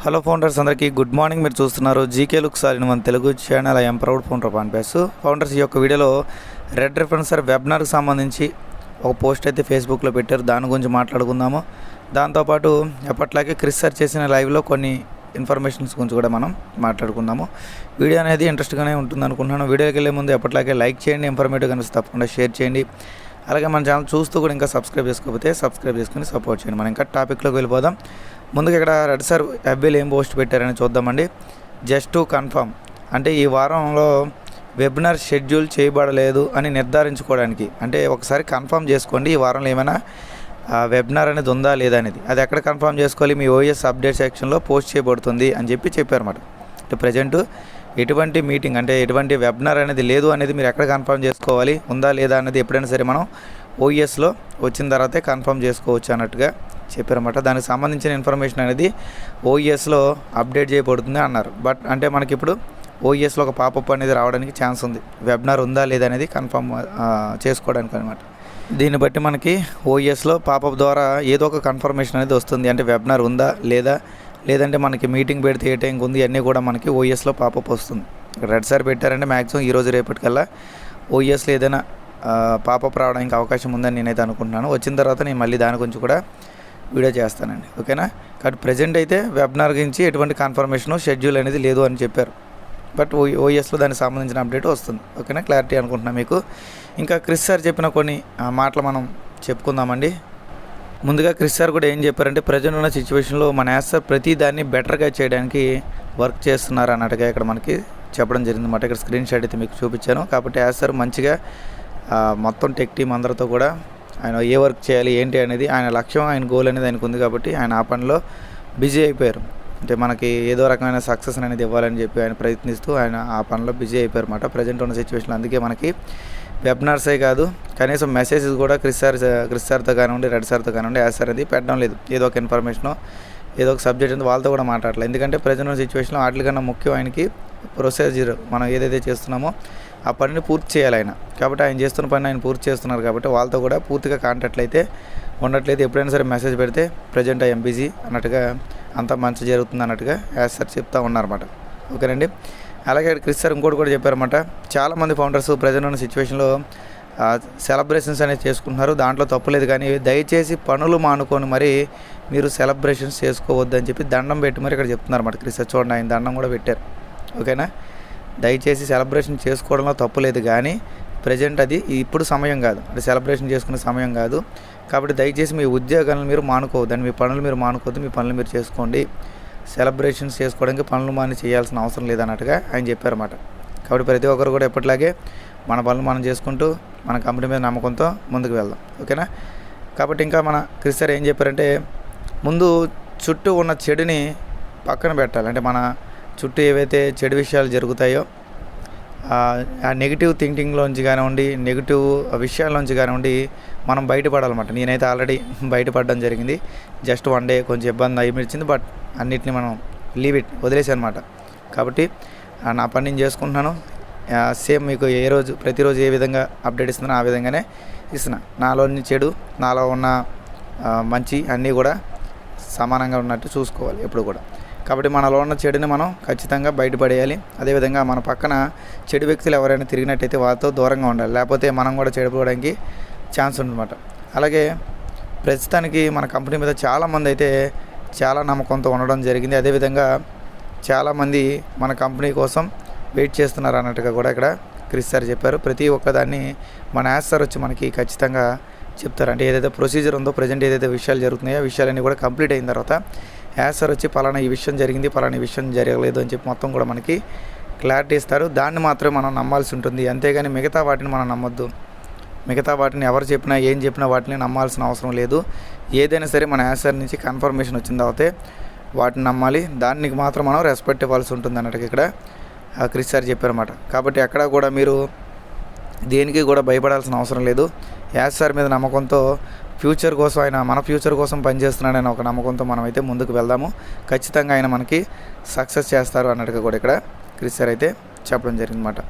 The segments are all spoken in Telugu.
హలో ఫౌండర్స్ అందరికీ గుడ్ మార్నింగ్ మీరు చూస్తున్నారు జీకే లుక్ సార్ మన Telugu channel I'm proud founder పాన్పేస్ founders ఈ యొక్క వీడియోలో రెడ్ రిఫరెన్సర్ వెబినార్కి సంబంధించి ఒక పోస్ట్ అయితే ఫేస్బుక్లో పెట్టారు. దాని గురించి మాట్లాడుకుందాము. దాంతోపాటు ఎప్పట్లాగే క్రిస్ సార్ చేసిన లైవ్లో కొన్ని ఇన్ఫర్మేషన్స్ గురించి కూడా మనం మాట్లాడుకుందాము. వీడియో అనేది ఇంట్రెస్ట్గానే ఉంటుంది అనుకుంటున్నాను వీడియోకి వెళ్ళే ముందు ఎప్పట్లాగే లైక్ చేయండి. ఇన్ఫర్మేటివ్ కనిపిస్తే తప్పకుండా షేర్ చేయండి. అలాగే మన ఛానల్ చూస్తూ కూడా ఇంకా సబ్స్క్రైబ్ చేసుకోకపోతే సబ్స్క్రైబ్ చేసుకుని సపోర్ట్ చేయండి. మనం ఇంకా టాపిక్లోకి వెళ్ళిపోదాం. ముందుగా ఇక్కడ రెడ్ సార్ ఎఫ్బీలు ఏం పోస్ట్ పెట్టారని చూద్దామండి. జస్ట్ టు కన్ఫర్మ్ అంటే ఈ వారంలో వెబినార్ షెడ్యూల్ చేయబడలేదు అని నిర్ధారించుకోవడానికి. అంటే ఒకసారి కన్ఫర్మ్ చేసుకోండి ఈ వారంలో ఏమైనా వెబినార్ అనేది ఉందా లేదా అనేది. అది ఎక్కడ కన్ఫర్మ్ చేసుకోవాలి? మీ ఓఎస్ అప్డేట్ సెక్షన్లో పోస్ట్ చేయబడుతుంది అని చెప్పి చెప్పారన్నమాట. అంటే ప్రజెంట్ ఎటువంటి మీటింగ్ అంటే ఎటువంటి వెబినార్ అనేది లేదు అనేది మీరు ఎక్కడ కన్ఫర్మ్ చేసుకోవాలి? ఉందా లేదా అనేది ఎప్పుడైనా సరే మనం ఓఎస్లో వచ్చిన తర్వాతే కన్ఫర్మ్ చేసుకోవచ్చు అన్నట్టుగా చెప్పారన్నమాట. దానికి సంబంధించిన ఇన్ఫర్మేషన్ అనేది ఓఎస్లో అప్డేట్ చేయబడుతుంది అన్నారు. బట్ అంటే మనకి ఇప్పుడు ఓఎస్లో ఒక పాపప్ అనేది రావడానికి ఛాన్స్ ఉంది. వెబినార్ ఉందా లేదా అనేది కన్ఫర్మ్ చేసుకోవడానికి అనమాట దీన్ని బట్టి మనకి ఓఎస్లో పాపప్ ద్వారా ఏదో ఒక కన్ఫర్మేషన్ అనేది వస్తుంది. అంటే వెబినార్ ఉందా లేదా లేదంటే మనకి మీటింగ్ పెడితే ఏ టైంకి ఉంది అన్నీ కూడా మనకి ఓఎస్లో పాపప్ వస్తుంది. రెడ్ సార్ పెట్టారంటే మ్యాక్సిమం ఈరోజు రేపటికల్లా ఓఎస్లో ఏదైనా పాపప్ రావడానికి అవకాశం ఉందని నేనైతే అనుకుంటున్నాను. వచ్చిన తర్వాత నేను మళ్ళీ దాని గురించి కూడా వీడియో చేస్తానండి. ఓకేనా? కాబట్టి ప్రజెంట్ అయితే వెబినార్ గురించి ఎటువంటి కన్ఫర్మేషన్ షెడ్యూల్ అనేది లేదు అని చెప్పారు. బట్ ఓ ఓఎస్లో దానికి సంబంధించిన అప్డేట్ వస్తుంది. ఓకేనా? క్లారిటీ అనుకుంటున్నాను మీకు. ఇంకా క్రిస్ సార్ చెప్పిన కొన్ని ఆ, మాటలు మనం చెప్పుకుందామండి. ముందుగా క్రిస్ సార్ కూడా ఏం చెప్పారంటే ప్రజెంట్ ఉన్న సిచ్యువేషన్లో మన యాస్ సార్ ప్రతి దాన్ని బెటర్గా చేయడానికి వర్క్ చేస్తున్నారు అన్నట్టుగా ఇక్కడ మనకి చెప్పడం జరిగింది అనమాట ఇక్కడ స్క్రీన్ షాట్ అయితే మీకు చూపించాను. కాబట్టి యాస్ సార్ మంచిగా మొత్తం టెక్ టీం అందరితో కూడా ఆయన ఏ వర్క్ చేయాలి ఏంటి అనేది ఆయన లక్ష్యం ఆయన గోల్ అనేది ఆయనకు ఉంది కాబట్టి ఆయన ఆ పనిలో బిజీ అయిపోయారు. అంటే మనకి ఏదో రకమైన సక్సెస్ అనేది ఇవ్వాలని చెప్పి ఆయన ప్రయత్నిస్తూ ఆయన ఆ పనిలో బిజీ అయిపోయారు అనమాట ప్రజెంట్ ఉన్న సిచ్యువేషన్ అందుకే మనకి వెబినార్సే కాదు కనీసం మెసేజెస్ కూడా క్రిస్ సార్ క్రిస్ సార్తో కానివ్వండి రెడ్ సార్తో కానివ్వండి యాస్ సార్ అది పెట్టడం లేదు. ఏదో ఒక ఇన్ఫర్మేషన్ ఏదో ఒక సబ్జెక్ట్ ఉంది వాళ్ళతో కూడా మాట్లాడలేదు ఎందుకంటే ప్రజెంట్ ఉన్న సిచ్యువేషన్లో వాటికన్నా ముఖ్యం ఆయనకి ప్రొసీజర్ మనం ఏదైతే చేస్తున్నామో ఆ పనిని పూర్తి చేయాలి ఆయన. కాబట్టి ఆయన చేస్తున్న పని ఆయన పూర్తి చేస్తున్నారు కాబట్టి వాళ్ళతో కూడా పూర్తిగా కాంటాక్ట్లు అయితే ఉండట్లేదు. ఎప్పుడైనా సరే మెసేజ్ పెడితే ప్రజెంట్ ఐఎమ్ బిజీ అన్నట్టుగా అంతా మంచి జరుగుతుంది అన్నట్టుగా యాజ్ సార్ చెప్తా ఉన్నారన్నమాట. ఓకేనండి? అలాగే క్రిస్ సార్ ఇంకోటి కూడా చెప్పారన్నమాట. చాలామంది ఫౌండర్స్ ప్రజెంట్ ఉన్న సిచ్యువేషన్లో సెలబ్రేషన్స్ అనేది చేసుకుంటున్నారు. దాంట్లో తప్పులేదు కానీ దయచేసి పనులు మానుకొని మరి మీరు సెలబ్రేషన్స్ చేసుకోవద్దని చెప్పి దండం పెట్టి మరి ఇక్కడ చెప్తున్నారు అన్నమాట క్రిస్ సార్. చూడండి ఆయన దండం కూడా పెట్టారు. ఓకేనా? దయచేసి సెలబ్రేషన్ చేసుకోవడంలో తప్పులేదు కానీ ప్రజెంట్ అది ఇప్పుడు సమయం కాదు. అది సెలబ్రేషన్ చేసుకునే సమయం కాదు. కాబట్టి దయచేసి మీ ఉద్యోగాలను మీరు మానుకోవద్దని మీ పనులు మీరు మానుకోవద్దు. మీ పనులు మీరు చేసుకోండి. సెలబ్రేషన్స్ చేసుకోవడానికి పనులు మాని చేయాల్సిన అవసరం లేదన్నట్టుగా ఆయన చెప్పారన్నమాట. కాబట్టి ప్రతి ఒక్కరు కూడా ఎప్పటిలాగే మన పనులు మనం చేసుకుంటూ మన కంపెనీ మీద నమ్మకంతో ముందుకు వెళ్దాం. ఓకేనా? కాబట్టి ఇంకా మన క్రిస్టర్ ఏం చెప్పారంటే ముందు చుట్టూ ఉన్న చెడుని పక్కన పెట్టాలి. అంటే మన చుట్టూ ఏవైతే చెడు విషయాలు జరుగుతాయో ఆ- నెగిటివ్ థింకింగ్లోంచి కానివ్వండి నెగిటివ్ విషయాల్లోంచి కానివ్వండి మనం బయటపడాలన్నమాట. నేనైతే ఆల్రెడీ బయటపడడం జరిగింది. జస్ట్ వన్ డే కొంచెం ఇబ్బంది అయ్యింది బట్ అన్నిటిని మనం లీవ్ ఇట్ వదిలేసానమాట అనమాట కాబట్టి నా పని నేను చేసుకుంటున్నాను. సేమ్ మీకు ఏ రోజు ప్రతిరోజు ఏ విధంగా అప్డేట్ ఇస్తున్నానో ఆ విధంగానే ఇస్తున్నా. నాలోని చెడు నాలో ఉన్న మంచి అన్నీ కూడా సమానంగా ఉన్నట్టు చూసుకోవాలి ఎప్పుడు కూడా. కాబట్టి మనలో ఉన్న చెడుని మనం ఖచ్చితంగా బయటపడేయాలి. అదేవిధంగా మన పక్కన చెడు వ్యక్తులు ఎవరైనా తిరిగినట్టయితే వాళ్ళతో దూరంగా ఉండాలి. లేకపోతే మనం కూడా చెడిపోవడానికి ఛాన్స్ ఉందన్నమాట. అలాగే ప్రస్తుతానికి మన కంపెనీ మీద చాలామంది అయితే చాలా నమ్మకంతో ఉండడం జరిగింది. అదేవిధంగా చాలామంది మన కంపెనీ కోసం వెయిట్ చేస్తున్నారు అన్నట్టుగా కూడా ఇక్కడ క్రిస్ సార్ చెప్పారు. ప్రతి ఒక్కదాన్ని మన యాస్ సార్ వచ్చి మనకి ఖచ్చితంగా చెప్తారు. అంటే ఏదైతే ప్రొసీజర్ ఉందో ప్రజెంట్ ఏదైతే విషయాలు జరుగుతున్నాయో విషయాలన్నీ కూడా కంప్లీట్ అయిన తర్వాత యాస్ సార్ వచ్చి పలానా ఈ విషయం జరిగింది పలానా ఈ విషయం జరగలేదు అని చెప్పి మొత్తం కూడా మనకి క్లారిటీ ఇస్తారు. దాన్ని మాత్రమే మనం నమ్మాల్సి ఉంటుంది. అంతేగాని మిగతా వాటిని మనం నమ్మొద్దు. మిగతా వాటిని ఎవరు చెప్పినా ఏం చెప్పినా వాటిని నమ్మాల్సిన అవసరం లేదు. ఏదైనా సరే మన యాన్సర్ నుంచి కన్ఫర్మేషన్ వచ్చిన తర్వాతే వాటిని నమ్మాలి. దానికి మాత్రం మనం రెస్పెక్ట్ ఇవ్వాల్సి ఉంటుంది అన్నట్టు ఇక్కడ ఆ, సార్ చెప్పారన్నమాట. కాబట్టి ఎక్కడ కూడా మీరు దేనికి కూడా భయపడాల్సిన అవసరం లేదు. యాస్ సార్ మీద నమ్మకంతో ఫ్యూచర్ కోసం ఆయన మన ఫ్యూచర్ కోసం పనిచేస్తున్నాడని ఒక నమ్మకంతో మనం అయితే ముందుకు వెళ్దాము. ఖచ్చితంగా ఆయన మనకి సక్సెస్ చేస్తారు అన్నట్టుగా కూడా ఇక్కడ క్రిష్ సార్ అయితే చెప్పడం జరిగిందన్నమాట.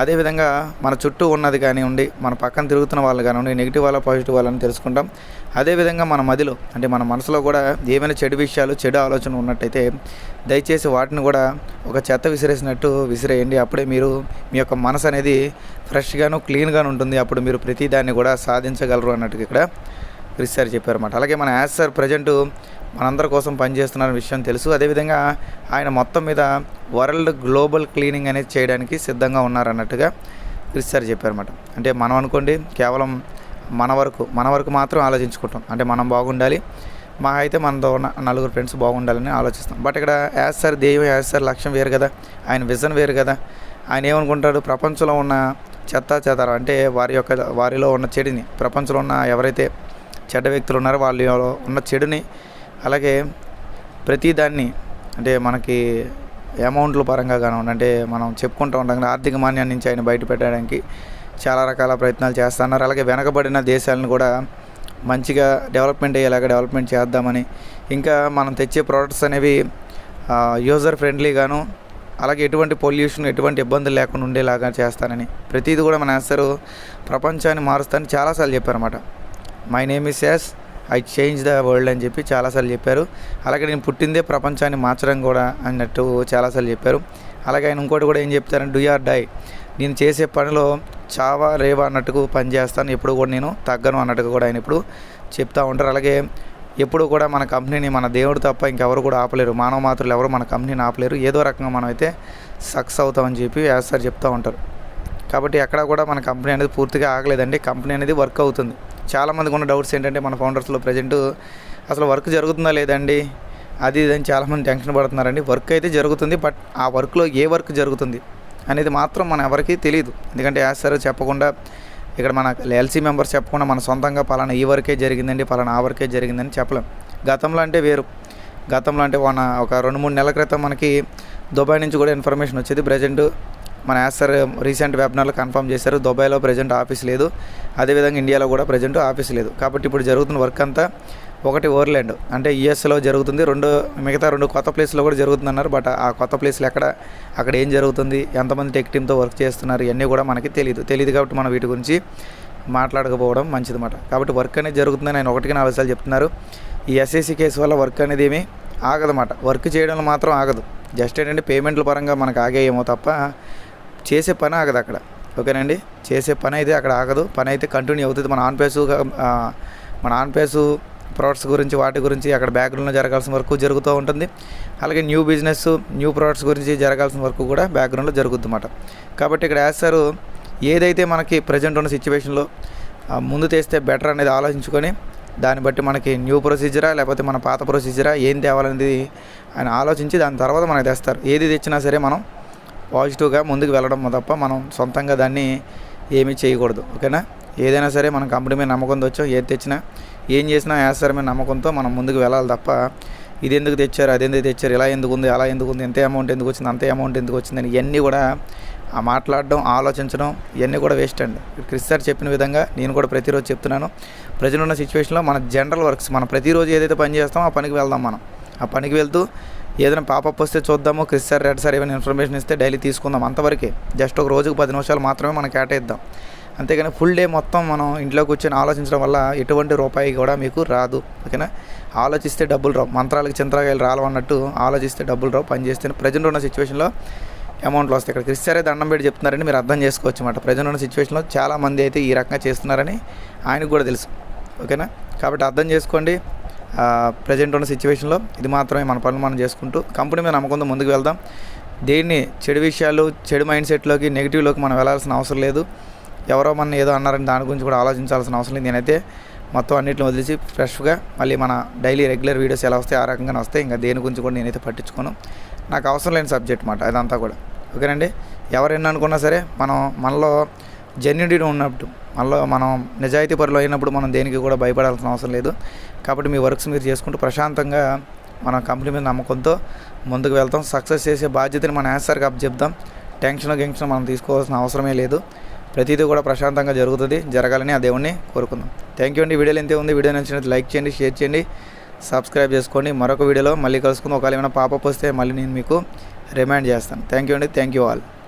అదేవిధంగా మన చుట్టూ ఉన్నది కానివ్వండి మన పక్కన తిరుగుతున్న వాళ్ళు కానివ్వండి నెగిటివ్ వాళ్ళ పాజిటివ్ వాళ్ళని తెలుసుకుంటాం. అదేవిధంగా మన మదిలో అంటే మన మనసులో కూడా ఏమైనా చెడు విషయాలు చెడు ఆలోచనలు ఉన్నట్టయితే దయచేసి వాటిని కూడా ఒక చెత్త విసిరేసినట్టు విసిరేయండి. అప్పుడే మీరు మీ యొక్క మనసు అనేది ఫ్రెష్గాను క్లీన్గాను ఉంటుంది. అప్పుడు మీరు ప్రతి దాన్ని కూడా సాధించగలరు అన్నట్టుగా ఇక్కడ క్రిస్ సార్ చెప్పారన్నమాట. అలాగే మన యాజ్ సార్ ప్రజెంటు మనందరి కోసం పనిచేస్తున్న విషయం తెలుసు. అదేవిధంగా ఆయన మొత్తం మీద వరల్డ్ గ్లోబల్ క్లీనింగ్ అనేది చేయడానికి సిద్ధంగా ఉన్నారన్నట్టుగా క్రిస్ సార్ చెప్పారన్నమాట. అంటే మనం అనుకోండి కేవలం మన వరకు మన వరకు మాత్రం ఆలోచించుకుంటాం. అంటే మనం బాగుండాలి మా అయితే మనతో ఉన్న నలుగురు ఫ్రెండ్స్ బాగుండాలని ఆలోచిస్తాం. బట్ ఇక్కడ యాజ్ సార్ దెయ్యం యాజ్ సార్ లక్ష్యం వేరు కదా ఆయన విజన్ వేరు కదా. ఆయన ఏమనుకుంటాడు ప్రపంచంలో ఉన్న చెత్త చెదారం అంటే వారి యొక్క వారిలో ఉన్న చెడుని ప్రపంచంలో ఉన్న ఎవరైతే చెడ్డ వ్యక్తులు ఉన్నారో వాళ్ళ ఉన్న చెడుని అలాగే ప్రతిదాన్ని అంటే మనకి అమౌంట్ల పరంగా కానివ్వండి అంటే మనం చెప్పుకుంటూ ఉంటాం కదా ఆర్థిక మాన్యం నుంచి ఆయన బయట పెట్టడానికి చాలా రకాల ప్రయత్నాలు చేస్తున్నారు. అలాగే వెనకబడిన దేశాలను కూడా మంచిగా డెవలప్మెంట్ అయ్యేలాగా డెవలప్మెంట్ చేద్దామని ఇంకా మనం తెచ్చే ప్రోడక్ట్స్ అనేవి యూజర్ ఫ్రెండ్లీగాను అలాగే ఎటువంటి పొల్యూషన్ ఎటువంటి ఇబ్బందులు లేకుండా ఉండేలాగా చేస్తానని ప్రతిదీ కూడా మన ఆన్సర్ ప్రపంచాన్ని మారుస్తానని చాలాసార్లు చెప్పారన్నమాట. My name is as I change the world అని చెప్పి చాలాసార్లు చెప్పారు. అలాగే నేను పుట్టిందే ప్రపంచాన్ని మార్చడం కూడా అన్నట్టు చాలాసార్లు చెప్పారు. అలాగే ఆయన ఇంకోటి కూడా ఏం చెప్తారంటే డూ ఆర్ డై నేను చేసే పనిలో చావా రేవా అన్నట్టుకు పని చేస్తాను ఎప్పుడు కూడా నేను తగ్గను అన్నట్టుగా కూడా ఆయన ఇప్పుడు చెప్తూ ఉంటారు. అలాగే ఎప్పుడు కూడా మన కంపెనీని మన దేవుడు తప్ప ఇంకెవరు కూడా ఆపలేరు. మానవ మాత్రులు ఎవరు మన కంపెనీని ఆపలేరు. ఏదో రకంగా మనం అయితే సక్సెస్ అవుతామని చెప్పి యాజ్ సార్ చెప్తూ ఉంటారు. కాబట్టి ఎక్కడ కూడా మన కంపెనీ అనేది పూర్తిగా ఆగలేదండి. కంపెనీ అనేది వర్క్ అవుతుంది. చాలామందికి ఉన్న డౌట్స్ ఏంటంటే మన ఫౌండర్స్లో ప్రజెంట్ అసలు వర్క్ జరుగుతుందా లేదండి? అది ఇది అని చాలామంది టెన్షన్ పడుతున్నారండి. వర్క్ అయితే జరుగుతుంది బట్ ఆ వర్క్లో ఏ వర్క్ జరుగుతుంది అనేది మాత్రం మన ఎవరికీ తెలియదు. ఎందుకంటే యాజ్ సార్ చెప్పకుండా ఇక్కడ మన ఎల్సీ మెంబర్స్ చెప్పకుండా మన సొంతంగా పలానా ఈ వరకే జరిగిందండి పలానా ఆ వరకే జరిగిందని చెప్పలేం. గతంలో అంటే వేరు. గతంలో అంటే మన ఒక రెండు మూడు నెలల క్రితం మనకి దుబాయ్ నుంచి కూడా ఇన్ఫర్మేషన్ వచ్చేది ప్రజెంట్ మన యాసర్ రీసెంట్ వెబినార్లో కన్ఫర్మ్ చేశారు. దుబాయ్లో ప్రజెంట్ ఆఫీస్ లేదు. అదేవిధంగా ఇండియాలో కూడా ప్రజెంట్ ఆఫీస్ లేదు. కాబట్టి ఇప్పుడు జరుగుతున్న వర్క్ అంతా ఒకటి ఓవర్ల్యాండ్ అంటే యుఎస్లో జరుగుతుంది. రెండు మిగతా రెండు కొత్త ప్లేస్లో కూడా జరుగుతుంది అన్నారు బట్ ఆ కొత్త ప్లేస్లో ఎక్కడ అక్కడ ఏం జరుగుతుంది ఎంతమంది టెక్ టీమ్తో వర్క్ చేస్తున్నారు ఇవన్నీ కూడా మనకి తెలియదు తెలియదు కాబట్టి మనం వీటి గురించి మాట్లాడకపోవడం మంచిదన్నమాట. కాబట్టి వర్క్ అనేది జరుగుతుందని ఆయన ఒకటికి నాలుగు సార్లు చెప్తున్నారు. ఈ ఎస్ఎస్సి కేసు వల్ల వర్క్ అనేది ఏమీ ఆగదన్నమాట. వర్క్ చేయడంలో మాత్రం ఆగదు. జస్ట్ ఏంటంటే పేమెంట్ల పరంగా మనకు ఆగేయేమో తప్ప చేసే పని ఆగదు అక్కడ. ఓకేనండి? చేసే పని అయితే అక్కడ ఆగదు. పని అయితే కంటిన్యూ అవుతుంది. మన ఆన్ పేసు మన ఆన్ పేసు ప్రోడక్ట్స్ గురించి వాటి గురించి అక్కడ బ్యాక్గ్రౌండ్లో జరగాల్సిన వరకు జరుగుతూ ఉంటుంది. అలాగే న్యూ బిజినెస్ న్యూ ప్రోడక్ట్స్ గురించి జరగాల్సిన వరకు కూడా బ్యాక్గ్రౌండ్లో జరుగుతుంది అన్నమాట కాబట్టి ఇక్కడ వేస్తారు ఏదైతే మనకి ప్రజెంట్ ఉన్న సిచ్యువేషన్లో ముందు తెస్తే బెటర్ అనేది ఆలోచించుకొని దాన్ని బట్టి మనకి న్యూ ప్రొసీజరా లేకపోతే మన పాత ప్రొసీజరా ఏం తేవాలనేది ఆయన ఆలోచించి దాని తర్వాత మనకి తెస్తారు. ఏది తెచ్చినా సరే మనం పాజిటివ్గా ముందుకు వెళ్ళడం తప్ప మనం సొంతంగా దాన్ని ఏమీ చేయకూడదు ఓకేనా? ఏదైనా సరే మనం కంపెనీ మీద నమ్మకంతో వచ్చాం ఏది తెచ్చినా ఏం చేసినా యాసర్ మీద నమ్మకంతో మనం ముందుకు వెళ్ళాలి తప్ప ఇది ఎందుకు తెచ్చారు అది ఎందుకు తెచ్చారు ఇలా ఎందుకు ఉంది అలా ఎందుకు ఉంది ఎంత అమౌంట్ ఎందుకు వచ్చింది అంత అమౌంట్ ఎందుకు వచ్చిందని ఇవన్నీ కూడా ఆ మాట్లాడడం ఆలోచించడం ఇవన్నీ కూడా వేస్ట్ అండి. క్రిస్ సార్ చెప్పిన విధంగా నేను కూడా ప్రతిరోజు చెప్తున్నాను ప్రజలున్న సిచ్యువేషన్లో మన జనరల్ వర్క్స్ మనం ప్రతిరోజు ఏదైతే పని చేస్తామో ఆ పనికి వెళ్దాం మనం. ఆ పనికి వెళ్తూ ఏదైనా పాపప్ వస్తే చూద్దాము క్రిస్ సార్ రెడ్ సార్ ఏమైనా ఇన్ఫర్మేషన్ ఇస్తే డైలీ తీసుకుందాం. అంతవరకే. జస్ట్ ఒక రోజుకు పది నిమిషాలు మాత్రమే మనం కేటాయిద్దాం. అంతేగాని ఫుల్ డే మొత్తం మనం ఇంట్లో కూర్చొని ఆలోచించడం వల్ల ఎటువంటి రూపాయి కూడా మీకు రాదు. ఓకేనా? ఆలోచిస్తే డబ్బులు రావు. మంత్రాలకు చింతకాయలు రాలవన్నట్టు ఆలోచిస్తే డబ్బులు రావు. పని చేస్తే ప్రజెంట్ ఉన్న సిచ్యువేషన్లో అమౌంట్లు వస్తాయి. ఇక్కడ క్రిస్టారే దండం పెట్టి చెప్తున్నారని మీరు అర్థం చేసుకోవచ్చు అన్నమాట. ప్రజెంట్ ఉన్న సిచ్యువేషన్లో చాలామంది అయితే ఈ రకంగా చేస్తున్నారని ఆయనకు కూడా తెలుసు. ఓకేనా? కాబట్టి అర్థం చేసుకోండి. ప్రజెంట్ ఉన్న సిచ్యువేషన్లో ఇది మాత్రమే మన పనులు మనం చేసుకుంటూ కంపెనీ మీద నమ్మకంతో ముందుకు వెళ్దాం. దేన్ని చెడు విషయాలు చెడు మైండ్ సెట్లోకి నెగిటివ్లోకి మనం వెళ్ళాల్సిన అవసరం లేదు. ఎవరో మన ఏదో అన్నారని దాని గురించి కూడా ఆలోచించాల్సిన అవసరం లేదు. నేనైతే మొత్తం అన్నింటిని వదిలేసి ఫ్రెష్గా మళ్ళీ మన డైలీ రెగ్యులర్ వీడియోస్ ఎలా వస్తాయి ఆ రకంగానే వస్తాయి. ఇంకా దేని గురించి కూడా నేనైతే పట్టించుకోను. నాకు అవసరం లేని సబ్జెక్ట్ మాట అదంతా కూడా. ఓకేనండి? ఎవరైనా అనుకున్నా సరే మనం మనలో జెన్యునిటీ ఉన్నప్పుడు మనలో మనం నిజాయితీ పరులు అయినప్పుడు మనం దేనికి కూడా భయపడాల్సిన అవసరం లేదు. కాబట్టి మీ వర్క్స్ మీరు చేసుకుంటూ ప్రశాంతంగా మన కంపెనీ మీద నమ్మకంతో ముందుకు వెళ్తాం. సక్సెస్ చేసే బాధ్యతని మన యాన్సర్కి అప్ చెప్దాం. టెన్షన్ గెన్షన్ మనం తీసుకోవాల్సిన అవసరమే లేదు. ప్రతిదీ కూడా ప్రశాంతంగా జరుగుతుంది. జరగాలని ఆ దేవుణ్ణి కోరుకుందాం. థ్యాంక్ యూ అండి. వీడియోలు ఎంతే ఉంది? వీడియో నచ్చినట్టు లైక్ చేయండి షేర్ చేయండి సబ్స్క్రైబ్ చేసుకోండి. మరొక వీడియోలో మళ్ళీ కలుసుకుందాం. ఒకవేళ ఏమైనా పాపప్ వస్తే మళ్ళీ నేను మీకు రిమైండ్ చేస్తాను. థ్యాంక్ యూ అండి. Thank you all